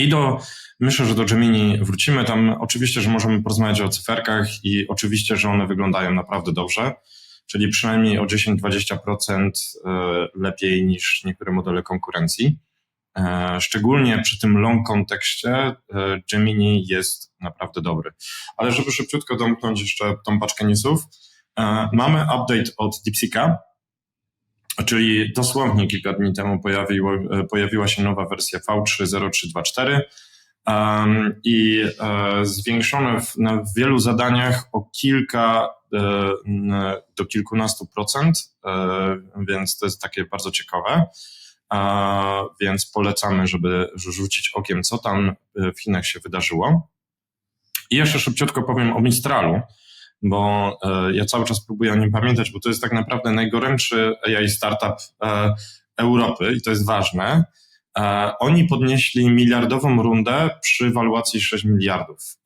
I do, myślę, że do Gemini wrócimy. Tam oczywiście, że możemy porozmawiać o cyferkach i oczywiście, że one wyglądają naprawdę dobrze, czyli przynajmniej o 10-20% lepiej niż niektóre modele konkurencji. E, szczególnie przy tym long kontekście e, Gemini jest naprawdę dobry. Ale żeby szybciutko domknąć jeszcze tą paczkę newsów, e, mamy update od DeepSeeka, czyli dosłownie kilka dni temu pojawiło, pojawiła się nowa wersja V30324 i zwiększone w, na wielu zadaniach o kilka do kilkunastu procent, więc to jest takie bardzo ciekawe więc polecamy, żeby rzucić okiem, co tam e, w Chinach się wydarzyło. I jeszcze szybciutko powiem o Mistralu, bo e, ja cały czas próbuję o nim pamiętać, bo to jest tak naprawdę najgorętszy AI startup e, Europy i to jest ważne. Oni podnieśli miliardową rundę przy waluacji 6 miliardów.